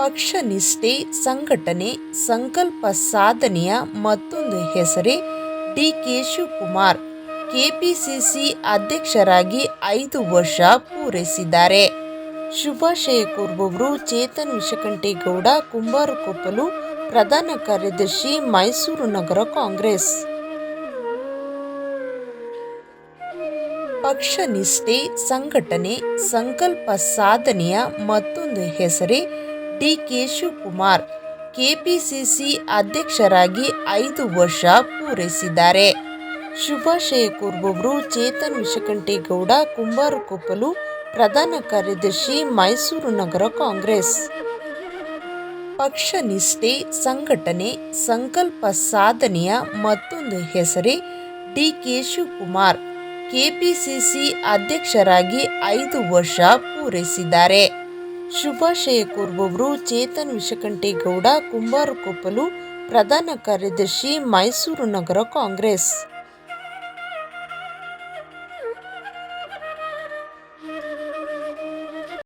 ಪಕ್ಷ ನಿಷ್ಠೆ ಸಂಘಟನೆ, ಸಂಕಲ್ಪ ಸಾಧನೆಯ ಮತ್ತೊಂದು ಹೆಸರೇ ಡಿ. ಕೆ. ಶಿವಕುಮಾರ್. ಕೆಪಿಸಿಸಿ ಅಧ್ಯಕ್ಷರಾಗಿ ಐದು ವರ್ಷ ಪೂರೈಸಿದ್ದಾರೆ. ಶುಭಾಶಯ ಕೋರುವವರು ಚೇತನ್ ವಿಷಕಂಠೇಗೌಡ ಕುಂಬಾರಕೊಪ್ಪಲು ಪ್ರಧಾನ ಕಾರ್ಯದರ್ಶಿ, ಮೈಸೂರು ನಗರ ಕಾಂಗ್ರೆಸ್. ಪಕ್ಷ ನಿಷ್ಠೆ ಸಂಘಟನೆ, ಸಂಕಲ್ಪ ಸಾಧನೆಯ ಮತ್ತೊಂದು ಹೆಸರೇ ಡಿ ಕೆ ಶಿವಕುಮಾರ್ ಕೆಪಿಸಿಸಿ ಅಧ್ಯಕ್ಷರಾಗಿ ಐದು ವರ್ಷ ಪೂರೈಸಿದ್ದಾರೆ. ಶುಭಾಶಯ ಕೋರುವವರು ಚೇತನ್ ವಿಷಕಂಠೇಗೌಡ ಕುಂಬಾರಕೊಪ್ಪಲು ಪ್ರಧಾನ ಕಾರ್ಯದರ್ಶಿ, ಮೈಸೂರು ನಗರ ಕಾಂಗ್ರೆಸ್. ಪಕ್ಷ ನಿಷ್ಠೆ ಸಂಘಟನೆ, ಸಂಕಲ್ಪ ಸಾಧನೆಯ ಮತ್ತೊಂದು ಹೆಸರೇ ಡಿ ಕೆ ಶಿವಕುಮಾರ್ ಕೆಪಿಸಿಸಿ ಅಧ್ಯಕ್ಷರಾಗಿ ಐದು ವರ್ಷ ಪೂರೈಸಿದ್ದಾರೆ. ಶುಭಾಶಯ ಕೋರುವವರು ಚೇತನ್ ವಿಷಕಂಠೇಗೌಡ ಕುಂಬಾರಕೊಪ್ಪಲು ಪ್ರಧಾನ ಕಾರ್ಯದರ್ಶಿ ಮೈಸೂರು ನಗರ ಕಾಂಗ್ರೆಸ್.